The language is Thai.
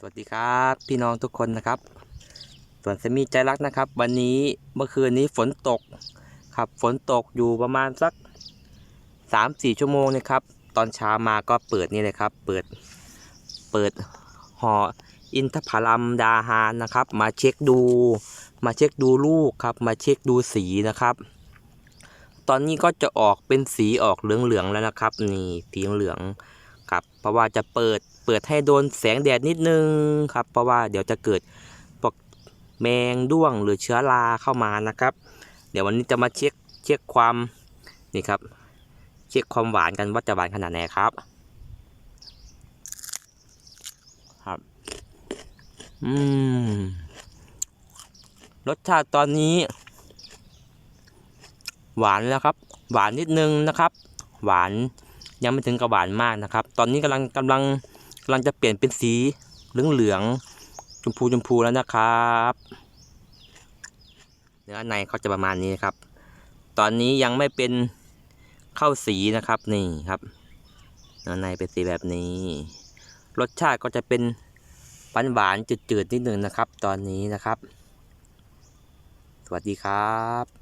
สวัสดีครับพี่น้องทุกคนนะครับส่วนสมีใจรักนะครับ วันนี้เมื่อคืนนี้ฝนตกครับฝนตกอยู่ประมาณสักสามสี่ชั่วโมงนะครับ ตอนเช้ามาก็เปิดนี่เลยครับ เปิดเปิดห่ออินทผลัมดาฮานนะครับ มาเช็คดู มาเช็คดูลูกครับ มาเช็คดูสีนะครับ ตอนนี้ก็จะออกเป็นสีออกเหลืองๆแล้วนะครับ นี่สีเหลืองๆ ครับเพราะว่าจะเปิดเปิดให้โดนแสงแดดนิดนึงครับเพราะว่าเดี๋ยวจะเกิดพวกแมงด้วงหรือเชื้อราเข้ามานะครับ เดี๋ยววันนี้จะมาเช็คเช็คความนี่ครับเช็คความหวานกันว่าจะหวานขนาดไหนครับครับอืมรสชาติตอนนี้ หวานแล้วครับ หวานนิดนึงนะครับ หวาน ยังไม่ถึงกับหวานมากนะครับ ตอนนี้กำลังกำลังกำลังจะเปลี่ยนเป็นสีเหลืองเหลืองชมพูชมพูแล้วนะครับเนื้อในเขาจะประมาณนี้ครับ ตอนนี้ยังไม่เป็นเข้าสีนะครับนี่ครับเนื้อในเป็นสีแบบนี้ รสชาติก็จะเป็นหวานหวานจืดๆนิดนึงนะครับ ตอนนี้นะครับ สวัสดีครับ